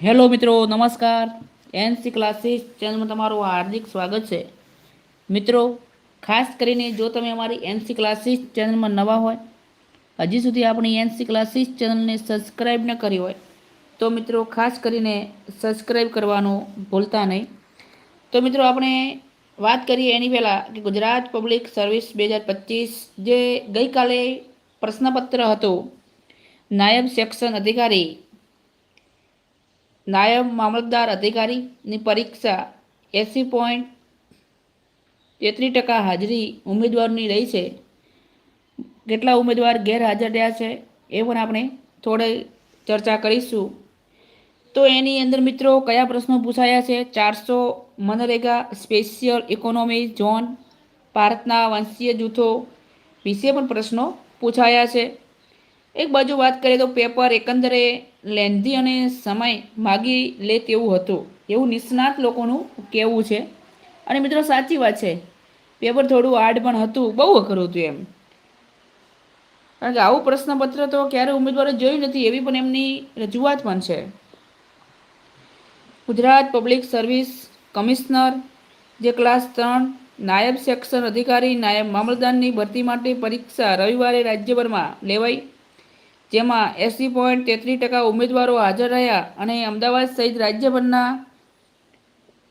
Hello મિત્રો, નમસ્કાર. NC classes ચેનલમાં તમારું હાર્દિક સ્વાગત છે. મિત્રો, ખાસ કરીને જો તમે અમારી એનસી ક્લાસીસ ચેનલમાં નવા હોય, હજી સુધી આપણી એનસી ક્લાસીસ ચેનલને સબસ્ક્રાઈબ ન કરી હોય, તો મિત્રો ખાસ કરીને સબસ્ક્રાઈબ કરવાનું ભૂલતા નહીં. તો મિત્રો, આપણે વાત કરીએ એની પહેલાં કે ગુજરાત પબ્લિક સર્વિસ બે હજાર પચીસ જે ગઈકાલે પ્રશ્નપત્ર હતું, નાયબ સેક્શન અધિકારી નાયબ મામલતદાર અધિકારીની પરીક્ષા એંસી પોઈન્ટ તેત્રીસ ટકા હાજરી ઉમેદવારની રહી છે. કેટલા ઉમેદવાર ગેરહાજર રહ્યા છે એ પણ આપણે થોડે ચર્ચા કરીશું. તો એની અંદર મિત્રો કયા પ્રશ્નો પૂછાયા છે? ચારસો મનરેગા સ્પેશિયલ ઇકોનોમી ઝોન, ભારતના વંશીય જૂથો વિશે પણ પ્રશ્નો પૂછાયા છે. એક બાજુ વાત કરીએ તો પેપર એકંદરે લેન્ધી અને સમય માગી લે તેવું હતું. એવું નિષ્ણાત લોકોનું કહેવું છે. અને મિત્રો સાચી વાત છે. પેપર થોડું હાર્ડ પણ હતું, બહુ અઘરું હતું એમ. કારણ કે આવું પ્રશ્નપત્ર તો ક્યારે ઉમેદવારે જોયું નથી, એવી પણ એમની રજૂઆત પણ છે. ગુજરાત પબ્લિક સર્વિસ કમિશનર, જે ક્લાસ ત્રણ, નાયબ સેક્શન અધિકારી, નાયબ મામલતદારની ભરતી માટે પરીક્ષા રવિવારે રાજ્યભરમાં લેવાઈ. જેમાં એંસી પોઈન્ટ તેત્રીસ ટકા ઉમેદવારો હાજર રહ્યા અને અમદાવાદ સહિત રાજ્યભરના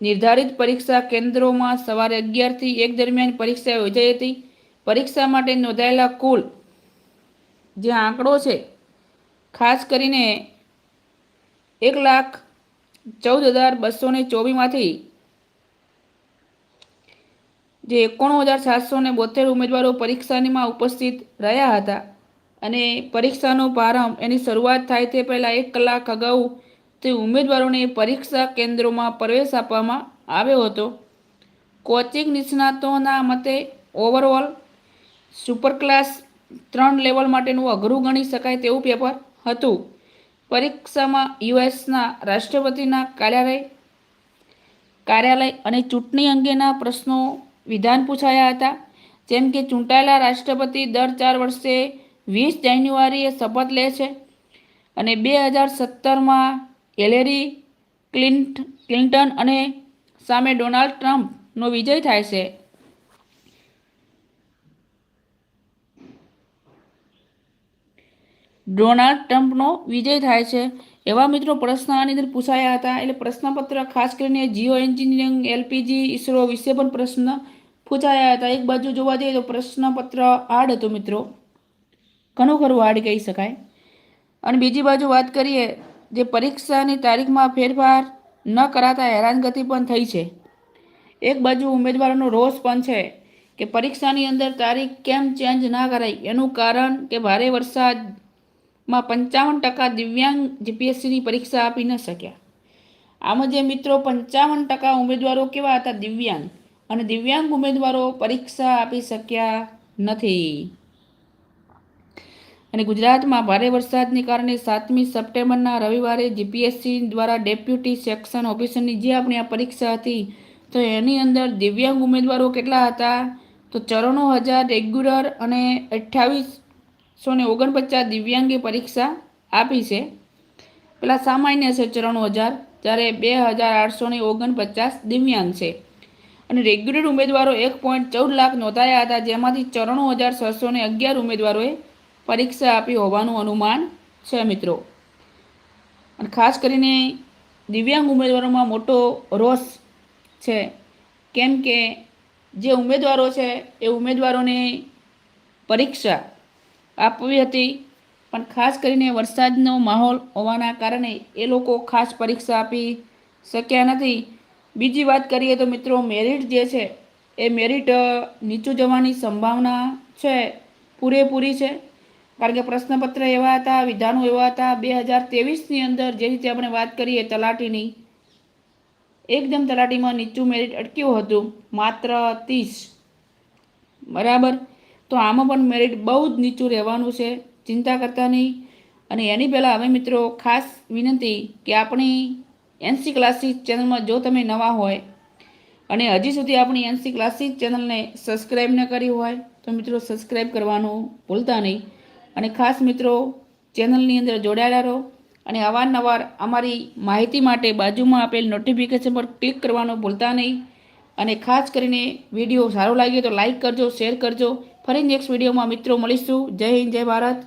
નિર્ધારિત પરીક્ષા કેન્દ્રોમાં સવારે અગિયારથી એક દરમિયાન પરીક્ષા યોજાઈ હતી. પરીક્ષા માટે નોંધાયેલા કુલ જે આંકડો છે, ખાસ કરીને એક લાખ ચૌદ હજાર બસો ને ચોવીસમાંથી જે એકોણું હજાર સાતસો ને બોતેર ઉમેદવારો પરીક્ષાનીમાં ઉપસ્થિત રહ્યા હતા. અને પરીક્ષાનો પ્રારંભ એની શરૂઆત થાય તે પહેલાં એક કલાક અગાઉ તે ઉમેદવારોને પરીક્ષા કેન્દ્રોમાં પ્રવેશ આપવામાં આવ્યો હતો. કોચિંગ નિષ્ણાતોના મતે ઓવરઓલ સુપર ક્લાસ ત્રણ લેવલ માટેનું અઘરું ગણી શકાય તેવું પેપર હતું. પરીક્ષામાં યુએસના રાષ્ટ્રપતિના કાર્યાલય કાર્યાલય અને ચૂંટણી અંગેના પ્રશ્નો વિધાન પૂછાયા હતા. જેમ કે ચૂંટાયેલા રાષ્ટ્રપતિ દર ચાર વર્ષે વીસ જાન્યુઆરીએ શપથ લે છે અને બે હજાર સત્તરમાં એલેરી ક્લિન્ટ, ક્લિન્ટન અને સામે ડોનાલ્ડ ટ્રમ્પનો વિજય થાય છે. ડોનાલ્ડ ટ્રમ્પનો વિજય થાય છે. એવા મિત્રો પ્રશ્ન આની અંદર પૂછાયા હતા. એટલે પ્રશ્નપત્ર ખાસ કરીને જીઓ એન્જિનિયરિંગ, એલપીજી, ઈસરો વિશે પણ પ્રશ્ન પૂછાયા હતા. એક બાજુ જોવા જઈએ તો પ્રશ્નપત્ર હાર્ડ હતો મિત્રો. ઘણું ખરું હાર્ડ કહી શકાય. અને બીજી બાજુ વાત કરીએ, જે પરીક્ષાની તારીખમાં ફેરફાર ન કરાતા હેરાનગતિ પણ થઈ છે. એક બાજુ ઉમેદવારોનો રોષ પણ છે કે પરીક્ષાની અંદર તારીખ કેમ ચેન્જ ના કરાઈ, એનું કારણ કે ભારે વરસાદમાં પંચાવન ટકા દિવ્યાંગ જીપીએસસીની પરીક્ષા આપી ન શક્યા. આમાં જે મિત્રો પંચાવન ટકા ઉમેદવારો કેવા હતા? દિવ્યાંગ. અને દિવ્યાંગ ઉમેદવારો પરીક્ષા આપી શક્યા નથી. અને ગુજરાતમાં ભારે વરસાદને કારણે સાતમી સપ્ટેમ્બરના રવિવારે જીપીએસસી દ્વારા ડેપ્યુટી સેક્શન ઓફિસરની જે આપણી આ પરીક્ષા હતી, તો એની અંદર દિવ્યાંગ ઉમેદવારો કેટલા હતા? તો ચરણો હજાર રેગ્યુલર અને અઠ્ઠાવીસો ને ઓગણપચાસ દિવ્યાંગે પરીક્ષા આપી છે. પેલા સામાન્ય છે ચરણો હજાર, જ્યારે બે હજાર આઠસો ને ઓગણપચાસ દિવ્યાંગ છે. અને રેગ્યુલર ઉમેદવારો એક પોઈન્ટ ચૌદ લાખ નોંધાયા હતા, જેમાંથી ચરણો હજાર છસો ને અગિયાર ઉમેદવારોએ પરીક્ષા આપી હોવાનું અનુમાન છે મિત્રો. અને ખાસ કરીને દિવ્યાંગ ઉમેદવારોમાં મોટો રોષ છે. કેમ કે જે ઉમેદવારો છે એ ઉમેદવારોને પરીક્ષા આપવી હતી. પણ ખાસ કરીને વરસાદનો માહોલ હોવાના કારણે એ લોકો ખાસ પરીક્ષા આપી શક્યા નથી. બીજી વાત કરીએ તો મિત્રો મેરિટ જે છે એ મેરિટ નીચું જવાની સંભાવના છે. પૂરેપૂરી છે. કારણ કે પ્રશ્નપત્ર એવા હતા, વિધાનો એવા હતા, બે હજાર ત્રેવીસની અંદર જે રીતે આપણે વાત કરીએ તલાટીની, એકદમ તલાટીમાં નીચું મેરિટ અટક્યું હતું, માત્ર ત્રીસ. બરાબર? તો આમાં પણ મેરિટ બહુ જ નીચું રહેવાનું છે, ચિંતા કરતા નહીં. અને એની પહેલાં હવે મિત્રો ખાસ વિનંતી કે આપણી એનસી ક્લાસીસ ચેનલમાં જો તમે નવા હોય અને હજી સુધી આપણી એનસી ક્લાસીસ ચેનલને સબસ્ક્રાઈબ ન કરી હોય, તો મિત્રો સબસ્ક્રાઈબ કરવાનું ભૂલતા નહીં. અને ખાસ મિત્રો, ચેનલની અંદર જોડાયેલા રહો અને અવારનવાર અમારી માહિતી માટે બાજુમાં આપેલ નોટિફિકેશન પર ક્લિક કરવાનું ભૂલતા નહીં. અને ખાસ કરીને વીડિયો સારો લાગ્યો તો લાઈક કરજો શેર કરજો. ફરી નેક્સ્ટ વિડીયોમાં મિત્રો મળીશું. જય હિન્દ, જય ભારત.